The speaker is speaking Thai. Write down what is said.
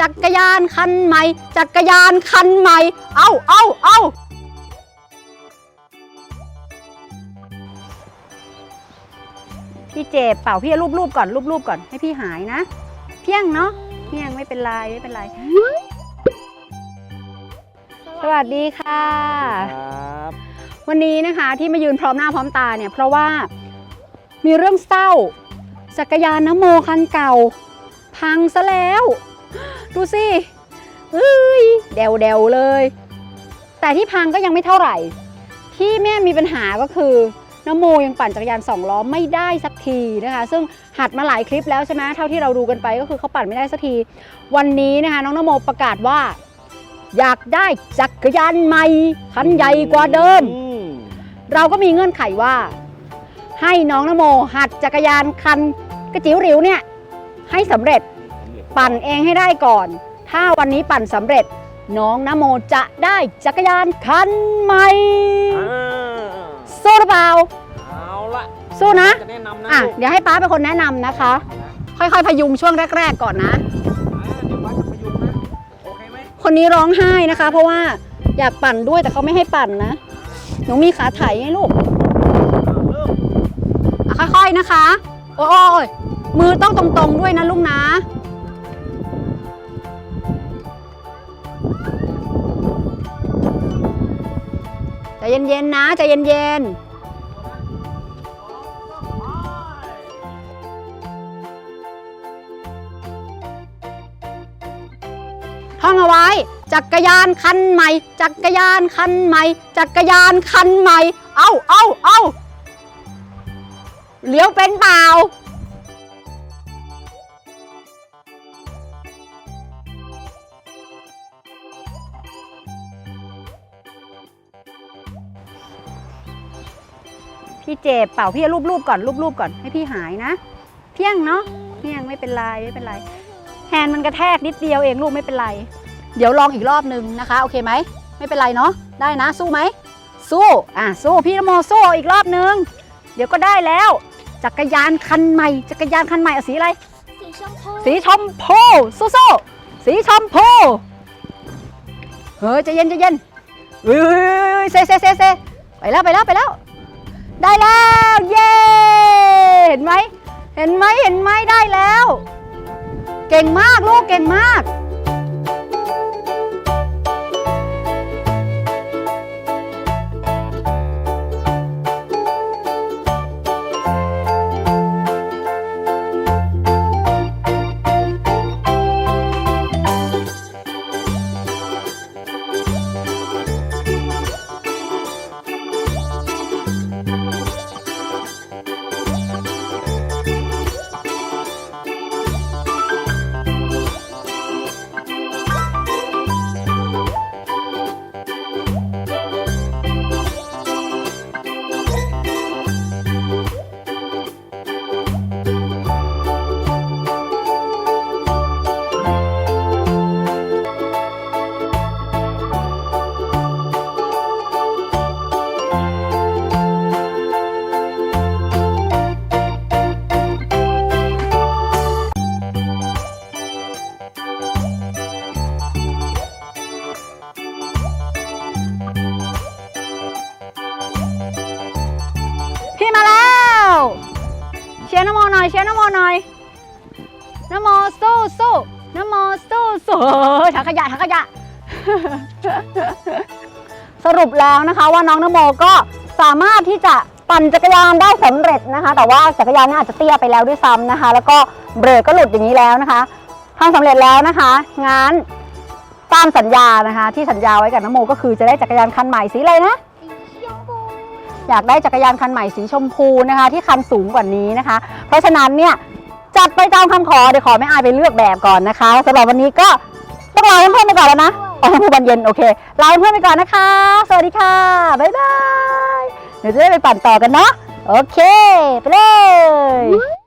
จักรยานคันใหม่ จักรยานคันใหม่ เอาเอาเอาพี่เจ็บเปล่าพี่รูปรูปๆก่อนรูปรูปๆก่อนให้พี่หายนะ เพียงเนาะเพียงไม่เป็นไรไม่เป็นไร สวัสดีค่ะ ครับวันนี้นะคะที่มายืนพร้อมหน้าพร้อมตาเนี่ย เพราะว่ามีเรื่องเศร้าจักรยานน้ำโมคันเก่า พังซะแล้ว ดูสิเอ้ยเดวเดวๆเลย แต่ที่พังก็ยังไม่เท่าไหร่ ที่แม่มีปัญหาก็คือน้ำโมยังปั่นจักรยานสองล้อไม่ได้สักทีนะคะ ซึ่งหัดมาหลายคลิปแล้วใช่ไหมเท่าที่เราดูกันไปก็คือเขาปั่นไม่ได้สักที วันนี้นะคะน้องนโมประกาศว่า อยากได้จักรยานใหม่คันใหญ่กว่าเดิมมเราก็มีเงื่อนไขว่า ให้น้องนโมหัดจักรยานคันกระจิ๋วหริวเนี่ยให้สำเร็จ ปั่นเองให้ได้ก่อน ถ้าวันนี้ปั่นสำเร็จ น้องนโมจะได้จักรยานคันใหม่อ่าสู้หรือเปล่า เอาละสู้นะ จะแนะนำนะอะ ลูกเดี๋ยวให้ป้าเป็นคนแนะนำนะคะ ค่อยๆ พยุงช่วงแรก ๆ ก่อนนะ อ่าเดี๋ยวป้าจะพยุงนะ โอเคไหมคนนี้ร้องไห้นะคะ เพราะว่าอยากปั่นด้วยแต่เขาไม่ให้ปั่นนะ หนูมีขาไถไงลูกอ่าเริ่มอะค่อยๆนะคะ โอ้ยมือต้องตรงๆด้วยนะลูกนะ เย็นๆนะใจเย็นๆท่องเอาไว้ จักรยานคันใหม่ จักรยานคันใหม่ จักรยานคันใหม่ เอ้าเอ้าเอ้าเลี้ยวเป็นเปล่า พี่เจ็บเปล่าพี่รูปรูปๆก่อนรูปรูปๆก่อนให้พี่หายนะ เพียงเนาะเพียงไม่เป็นไรไม่เป็นไร แฮนด์มันกระแทกนิดเดียวเองลูกไม่เป็นไร เดี๋ยวลองอีกรอบนึงนะคะโอเคไหมไม่เป็นไรเนาะได้นะสู้ไหมสู้อะสู้พี่นโมสู้อีกรอบนึง เดี๋ยวก็ได้แล้ว จักรยานคันใหม่ จักรยานคันใหม่เอาสีอะไร สีชมพูสีชมพูสู้สู้สีชมพูเฮ้ยใจเย็นใจเย็นเฮ้ยเซเซเซเซไปแล้วไปแล้วไปแล้ว ได้แล้ว เย้เห็นไหมเห็นไหมเห็นไหมได้แล้ว เก่งมากลูกเก่งมาก หน่อยเชียร์นโมหน่อยนโมสู้สู้นโมสู้สู้เถังขยะถังขยะ สรุปแล้วนะคะว่าน้องนโมก็สามารถที่จะปั่นจักรยานได้สำเร็จนะคะ แต่ว่าจักรยานนี่อาจจะเตี้ยไปแล้วด้วยซ้ำนะคะ แล้วก็เบรกก็หลุดอย่างนี้แล้วนะคะทำสำเร็จแล้วนะคะงานตามสัญญานะคะ ที่สัญญาไว้กับนโมก็คือจะได้จักรยานคันใหม่สีอะไรนะ อยากได้จักรยานคันใหม่สีชมพูนะคะ ที่คันสูงกว่านี้นะคะ เพราะฉะนั้นเนี่ยจัดไปตามคำขอเดี๋ยวขอแม่อายไปเลือกแบบก่อนนะคะสำหรับวันนี้ก็ต้องลาเพื่อนๆไปก่อนแล้วนะอ๋อผู้บันเย็นโอเคลาเพื่อนๆไปก่อนนะคะ สวัสดีค่ะบ๊ายบายเดี๋ยวจะได้ไปปั่นต่อกันเนาะโอเค ไปเลย